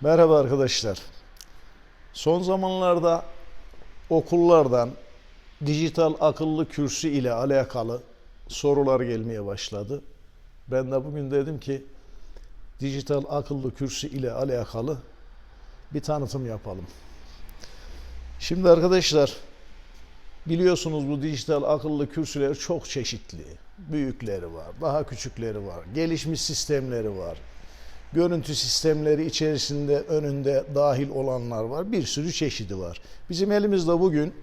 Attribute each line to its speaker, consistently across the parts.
Speaker 1: Merhaba arkadaşlar. Son zamanlarda okullardan dijital akıllı kürsü ile alakalı sorular gelmeye başladı. Ben de bugün dedim ki dijital akıllı kürsü ile alakalı bir tanıtım yapalım. Şimdi arkadaşlar biliyorsunuz bu dijital akıllı kürsüler çok çeşitli. Büyükleri var, daha küçükleri var, gelişmiş sistemleri var görüntü sistemleri içerisinde önünde dahil olanlar var. Bir sürü çeşidi var. Bizim elimizde bugün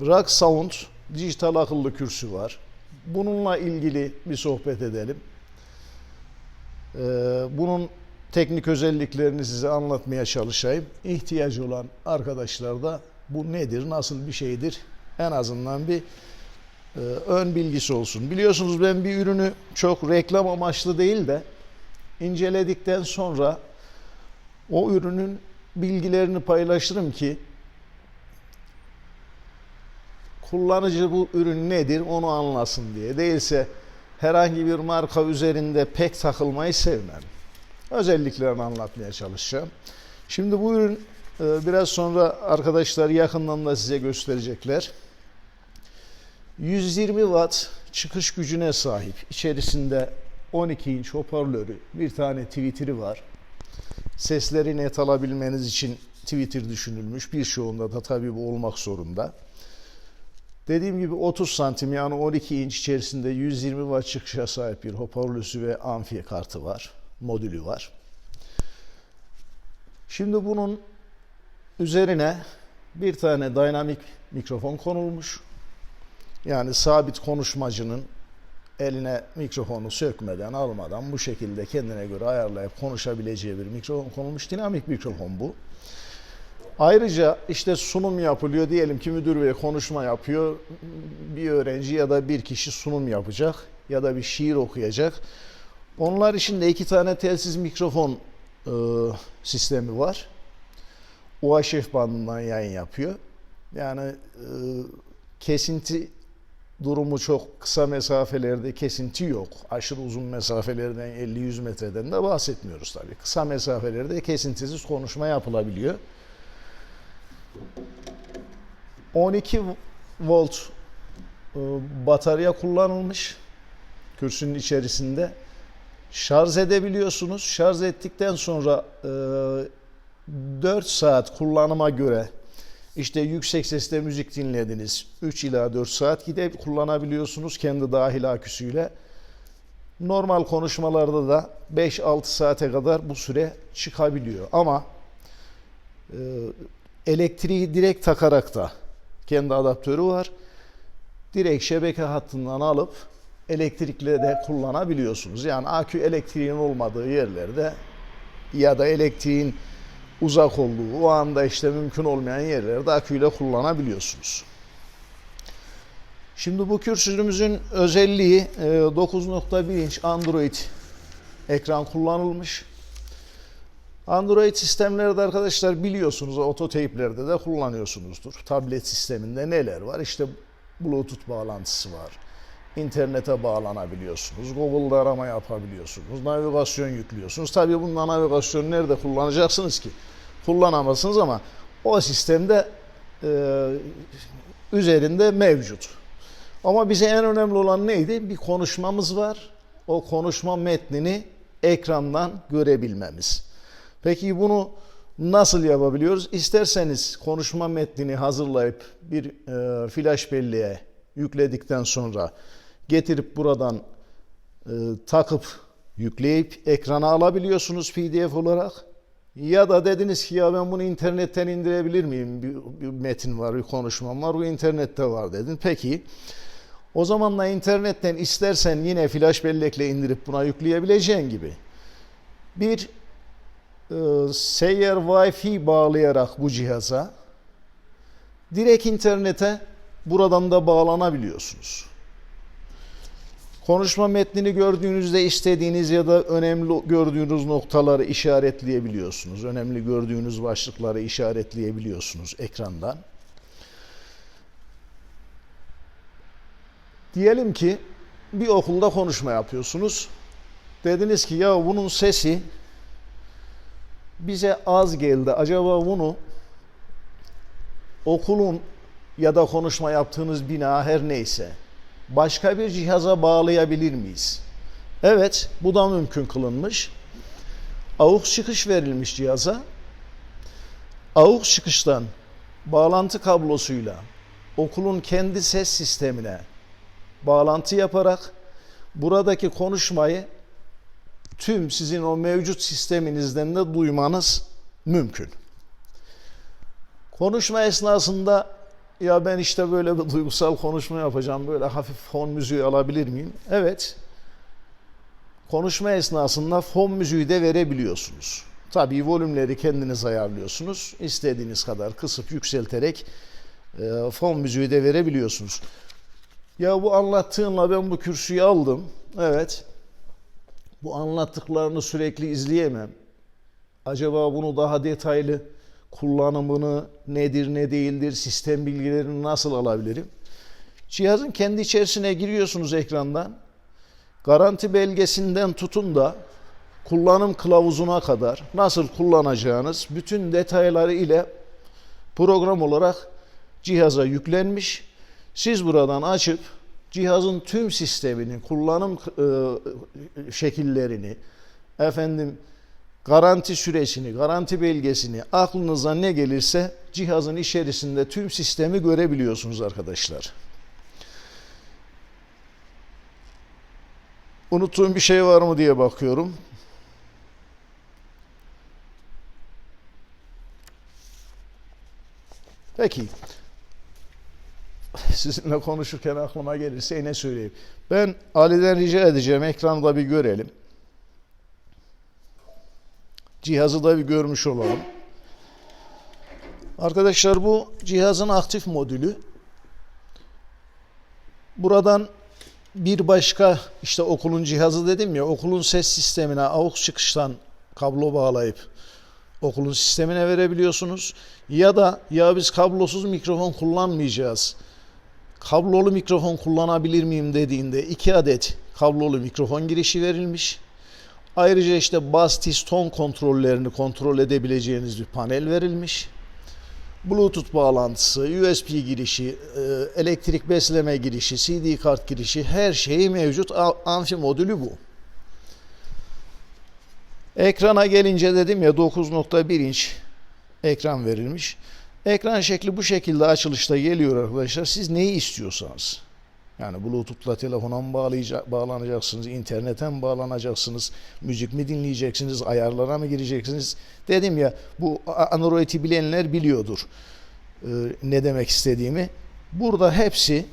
Speaker 1: Rock Sound dijital akıllı kürsü var. Bununla ilgili bir sohbet edelim. Ee, bunun teknik özelliklerini size anlatmaya çalışayım. İhtiyacı olan arkadaşlar da bu nedir, nasıl bir şeydir en azından bir e, ön bilgisi olsun. Biliyorsunuz ben bir ürünü çok reklam amaçlı değil de inceledikten sonra o ürünün bilgilerini paylaşırım ki kullanıcı bu ürün nedir onu anlasın diye. Değilse herhangi bir marka üzerinde pek takılmayı sevmem. Özelliklerini anlatmaya çalışacağım. Şimdi bu ürün e, biraz sonra arkadaşlar yakından da size gösterecekler. 120 watt çıkış gücüne sahip. İçerisinde 12 inç hoparlörü, bir tane tweeter'i var. Sesleri net alabilmeniz için tweeter düşünülmüş. Birçoğunda da tabii bu olmak zorunda. Dediğim gibi 30 santim yani 12 inç içerisinde 120 watt çıkışa sahip bir hoparlörü ve amfi kartı var. Modülü var. Şimdi bunun üzerine bir tane dinamik mikrofon konulmuş. Yani sabit konuşmacının eline mikrofonu sökmeden, almadan bu şekilde kendine göre ayarlayıp konuşabileceği bir mikrofon konulmuş. Dinamik mikrofon bu. Ayrıca işte sunum yapılıyor. Diyelim ki müdür bey konuşma yapıyor. Bir öğrenci ya da bir kişi sunum yapacak ya da bir şiir okuyacak. Onlar için de iki tane telsiz mikrofon e, sistemi var. UHF bandından yayın yapıyor. Yani e, kesinti durumu çok kısa mesafelerde kesinti yok. Aşırı uzun mesafelerden 50-100 metreden de bahsetmiyoruz tabii. Kısa mesafelerde kesintisiz konuşma yapılabiliyor. 12 volt e, batarya kullanılmış kürsünün içerisinde. Şarj edebiliyorsunuz. Şarj ettikten sonra 4 saat kullanıma göre işte yüksek sesle müzik dinlediniz. 3 ila 4 saat gidip kullanabiliyorsunuz kendi dahil aküsüyle. Normal konuşmalarda da 5-6 saate kadar bu süre çıkabiliyor. Ama e, elektriği direkt takarak da kendi adaptörü var. Direkt şebeke hattından alıp elektrikle de kullanabiliyorsunuz. Yani akü elektriğin olmadığı yerlerde ya da elektriğin uzak olduğu, o anda işte mümkün olmayan yerlerde aküyle kullanabiliyorsunuz. Şimdi bu kürsümüzün özelliği 9.1 inç Android ekran kullanılmış. Android sistemlerde arkadaşlar biliyorsunuz ototeyplerde de kullanıyorsunuzdur. Tablet sisteminde neler var? İşte Bluetooth bağlantısı var. İnternete bağlanabiliyorsunuz. Google'da arama yapabiliyorsunuz. Navigasyon yüklüyorsunuz. Tabii bunun navigasyonu nerede kullanacaksınız ki? Kullanamazsınız ama o sistemde e, üzerinde mevcut. Ama bize en önemli olan neydi? Bir konuşmamız var. O konuşma metnini ekrandan görebilmemiz. Peki bunu nasıl yapabiliyoruz? İsterseniz konuşma metnini hazırlayıp bir e, flash belleğe yükledikten sonra getirip buradan e, takıp yükleyip ekrana alabiliyorsunuz PDF olarak. Ya da dediniz ki ya ben bunu internetten indirebilir miyim? Bir, bir metin var, bir konuşmam var, bu internette var dedin. Peki. O zaman da internetten istersen yine flash bellekle indirip buna yükleyebileceğin gibi bir e, seyyar Wi-Fi bağlayarak bu cihaza direkt internete buradan da bağlanabiliyorsunuz. Konuşma metnini gördüğünüzde istediğiniz ya da önemli gördüğünüz noktaları işaretleyebiliyorsunuz. Önemli gördüğünüz başlıkları işaretleyebiliyorsunuz ekrandan. Diyelim ki bir okulda konuşma yapıyorsunuz. Dediniz ki ya bunun sesi bize az geldi. Acaba bunu okulun ya da konuşma yaptığınız bina her neyse başka bir cihaza bağlayabilir miyiz? Evet, bu da mümkün kılınmış. AUX çıkış verilmiş cihaza. AUX çıkıştan bağlantı kablosuyla okulun kendi ses sistemine bağlantı yaparak buradaki konuşmayı tüm sizin o mevcut sisteminizden de duymanız mümkün. Konuşma esnasında ya ben işte böyle bir duygusal konuşma yapacağım, böyle hafif fon müziği alabilir miyim? Evet. Konuşma esnasında fon müziği de verebiliyorsunuz. Tabii volümleri kendiniz ayarlıyorsunuz. İstediğiniz kadar kısıp yükselterek e, fon müziği de verebiliyorsunuz. Ya bu anlattığınla ben bu kürsüyü aldım. Evet. Bu anlattıklarını sürekli izleyemem. Acaba bunu daha detaylı kullanımını nedir ne değildir, sistem bilgilerini nasıl alabilirim? Cihazın kendi içerisine giriyorsunuz ekrandan. Garanti belgesinden tutun da kullanım kılavuzuna kadar nasıl kullanacağınız bütün detayları ile program olarak cihaza yüklenmiş. Siz buradan açıp cihazın tüm sistemini, kullanım e, şekillerini, efendim garanti süresini, garanti belgesini, aklınıza ne gelirse cihazın içerisinde tüm sistemi görebiliyorsunuz arkadaşlar. Unuttuğum bir şey var mı diye bakıyorum. Peki. Sizinle konuşurken aklıma gelirse yine söyleyeyim. Ben Ali'den rica edeceğim ekranda bir görelim. Cihazı da bir görmüş olalım. Arkadaşlar bu cihazın aktif modülü. Buradan bir başka işte okulun cihazı dedim ya okulun ses sistemine AUX çıkıştan kablo bağlayıp okulun sistemine verebiliyorsunuz. Ya da ya biz kablosuz mikrofon kullanmayacağız. Kablolu mikrofon kullanabilir miyim dediğinde iki adet kablolu mikrofon girişi verilmiş. Ayrıca işte bas, tiz, ton kontrollerini kontrol edebileceğiniz bir panel verilmiş. Bluetooth bağlantısı, USB girişi, e, elektrik besleme girişi, CD kart girişi her şeyi mevcut. Amfi modülü bu. Ekrana gelince dedim ya 9.1 inç ekran verilmiş. Ekran şekli bu şekilde açılışta geliyor arkadaşlar. Siz neyi istiyorsanız. Yani Bluetooth'la telefona mı bağlayacak, bağlanacaksınız, internete mi bağlanacaksınız, müzik mi dinleyeceksiniz, ayarlara mı gireceksiniz? Dedim ya bu Android'i bilenler biliyordur ee, ne demek istediğimi. Burada hepsi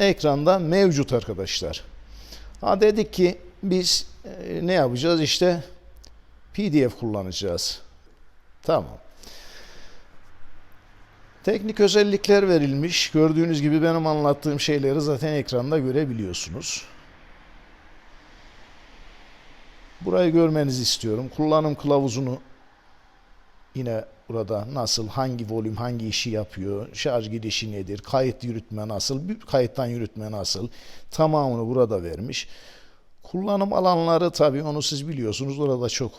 Speaker 1: ekranda mevcut arkadaşlar. Ha dedik ki biz e, ne yapacağız? İşte PDF kullanacağız. Tamam. Teknik özellikler verilmiş. Gördüğünüz gibi benim anlattığım şeyleri zaten ekranda görebiliyorsunuz. Burayı görmenizi istiyorum. Kullanım kılavuzunu yine burada nasıl, hangi volüm, hangi işi yapıyor, şarj girişi nedir, kayıt yürütme nasıl, kayıttan yürütme nasıl tamamını burada vermiş. Kullanım alanları tabii onu siz biliyorsunuz. Orada çok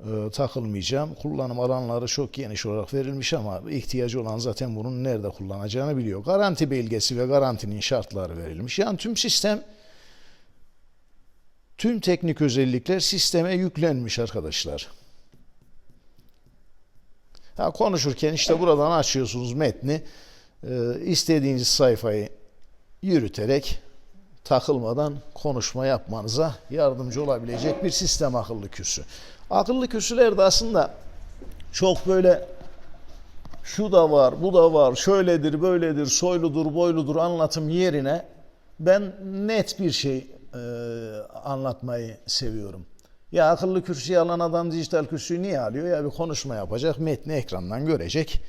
Speaker 1: e, takılmayacağım. Kullanım alanları çok geniş olarak verilmiş ama ihtiyacı olan zaten bunun nerede kullanacağını biliyor. Garanti belgesi ve garantinin şartları verilmiş. Yani tüm sistem tüm teknik özellikler sisteme yüklenmiş arkadaşlar. Ha, konuşurken işte buradan açıyorsunuz metni. E, istediğiniz sayfayı yürüterek takılmadan konuşma yapmanıza yardımcı olabilecek bir sistem akıllı kürsü. Akıllı kürsüler de aslında çok böyle şu da var, bu da var, şöyledir, böyledir, soyludur, boyludur anlatım yerine ben net bir şey e, anlatmayı seviyorum. Ya akıllı kürsüyü alan adam dijital kürsüyü niye alıyor? Ya bir konuşma yapacak, metni ekrandan görecek.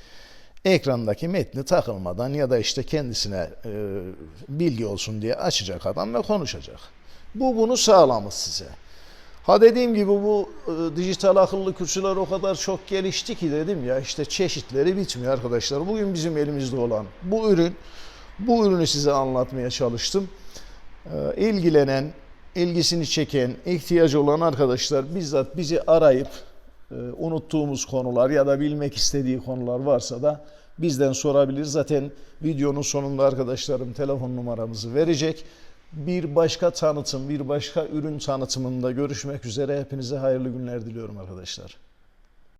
Speaker 1: Ekrandaki metni takılmadan ya da işte kendisine e, bilgi olsun diye açacak adam ve konuşacak. Bu bunu sağlamış size. Ha dediğim gibi bu e, dijital akıllı kürsüler o kadar çok gelişti ki dedim ya işte çeşitleri bitmiyor arkadaşlar. Bugün bizim elimizde olan bu ürün, bu ürünü size anlatmaya çalıştım. E, ilgilenen, ilgisini çeken, ihtiyacı olan arkadaşlar bizzat bizi arayıp e, unuttuğumuz konular ya da bilmek istediği konular varsa da bizden sorabilir. Zaten videonun sonunda arkadaşlarım telefon numaramızı verecek. Bir başka tanıtım, bir başka ürün tanıtımında görüşmek üzere. Hepinize hayırlı günler diliyorum arkadaşlar.